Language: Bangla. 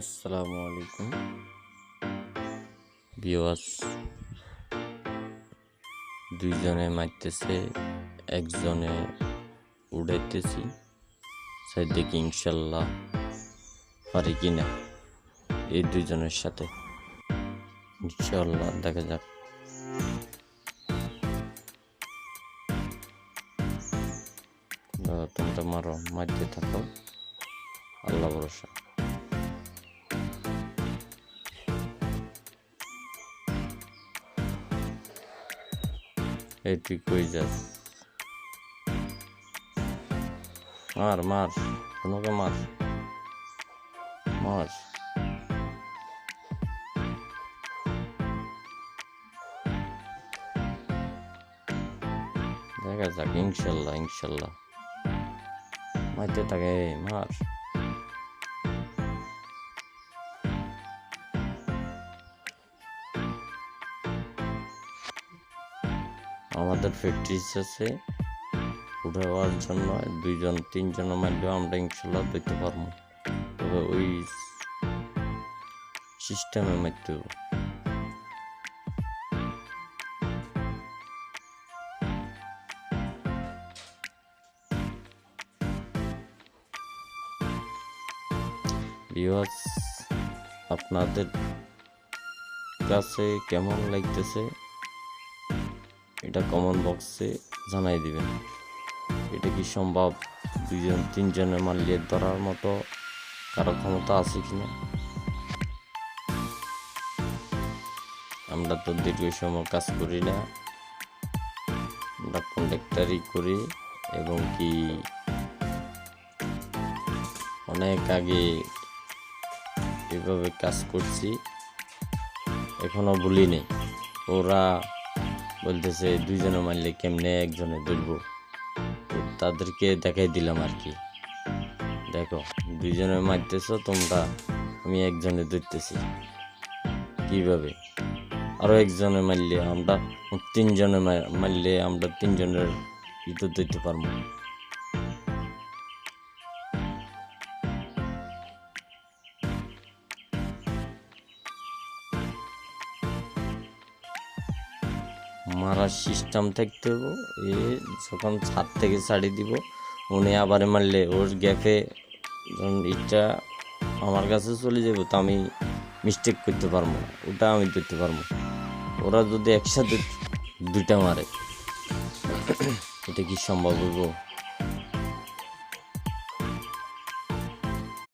আসসালামু আলাইকুম। বিওয়াস দুইজনে মারতেছে, একজনে উড়াইতেছি। সাই দেখি ইনশাল্লাহ পারি কিনা এই দুইজনের সাথে। ইনশাল্লাহ দেখা যাক। তোমরা মারো, মারতে থাকো। আল্লাহ ভরসা। তুই কই যাস মার মার তোমাকে মার মার দেখা যাক ইনশাল্লাহ ইনশাল্লাহ মারতে থাকে মার আমাদের প্র্যাকটিস আছে। উঠে হওয়ার জন্য দুইজন, তিনজন মারলেও আমরা ইনশাল্লাহ দেখতে পারব। তবে ওই সিস্টেমে মারতে আপনাদের কাছে কেমন লাগতেছে? এটা কমেন্ট বক্সে জানাই দিবেন। এটা কি সম্ভব? দুইজন তিনজনে মারলে ধরার মতো কারও ক্ষমতা আছে কি না আমরা তো দীর্ঘ সময় কাজ করি না। আমরা কন্ডাক্টারই করি এবং কি অনেক আগে এভাবে কাজ করছি, এখনও ভুলিনি ওরা বলতেছে দুইজনে মারলে কেমনে একজনে ধরবো? তাদেরকে দেখাই দিলাম আর কি। দেখো, দুইজনে মারতেছ, তোমরা, আমি একজনে ধরতেছি। কীভাবে? আরও একজনে মারলে আমরা, তিনজনে মারলে আমরা তিনজনের ইতো ধরতে পারব। মারার সিস্টেম থাকতে হবে। এ যখন ছাদ থেকে ছাড়িয়ে দিব, উনি আবার মারলে ওর গ্যাপে যখন ইটটা আমার কাছে চলে যাবে, তো আমি মিস্টেক করতে পারব না, ওটা আমি ধরতে পারব। ওরা যদি একসাথে দুটা মারে, এটা কি সম্ভব হইব